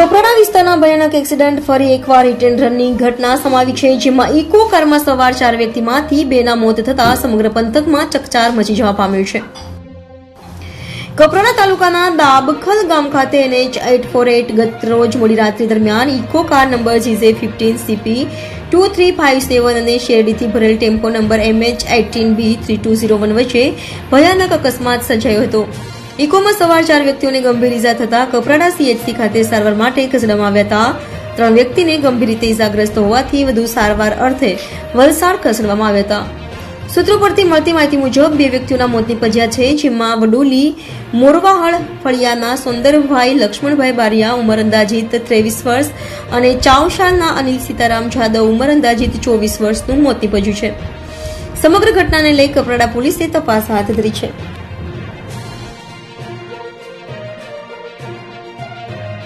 કપરાડા વિસ્તારના ભયાનક એક્સિડન્ટ ફરી એકવાર હિટ રનની ઘટના સમાવી છે, જેમાં ઇકો કારમાં સવાર ચાર વ્યક્તિમાંથી બેના મોત થતા સમગ્ર પંથકમાં ચકચાર મચી જવા પામ્યું છે. કપરાડા તાલુકાના દાબખલ ગામ ખાતે એનએચ એટ ફોર એટ ગત રોજ મોડી રાત્રિ દરમિયાન Eco car number GJ fifteen CP two three five seven અને શેરડીથી ભરેલ tempo number MH eighteen B three two zero one વચ્ચે ભયાનક અકસ્માત સર્જાયો હતો. ઇકોમાં સવાર ચાર વ્યક્તિઓને ગંભીર ઇજા થતા કપરાડા સીએચસી ખાતે સારવાર માટે ખસેડવામાં આવ્યા હતા. ત્રણ વ્યક્તિને ગંભીર રીતે ઇજાગ્રસ્ત હોવાથી વધુ સારવાર અર્થે વલસાડ ખસેડવામાં આવ્યા હતા. સૂત્રો પરથી મળતી માહિતી મુજબ બે વ્યક્તિઓના મોત નીપજ્યા છે, જેમાં વડોલી મોરવાહળ ફળિયાના સુંદરભાઈ લક્ષ્મણભાઈ બારિયા ઉંમર અંદાજિત ત્રેવીસ વર્ષ અને ચાવશાલના અનિલ સીતારામ જાદવ ઉંમર અંદાજિત ચોવીસ વર્ષનું મોત નીપજ્યું છે. સમગ્ર ઘટનાને લઈ કપરાડા પોલીસે તપાસ હાથ ધરી છે.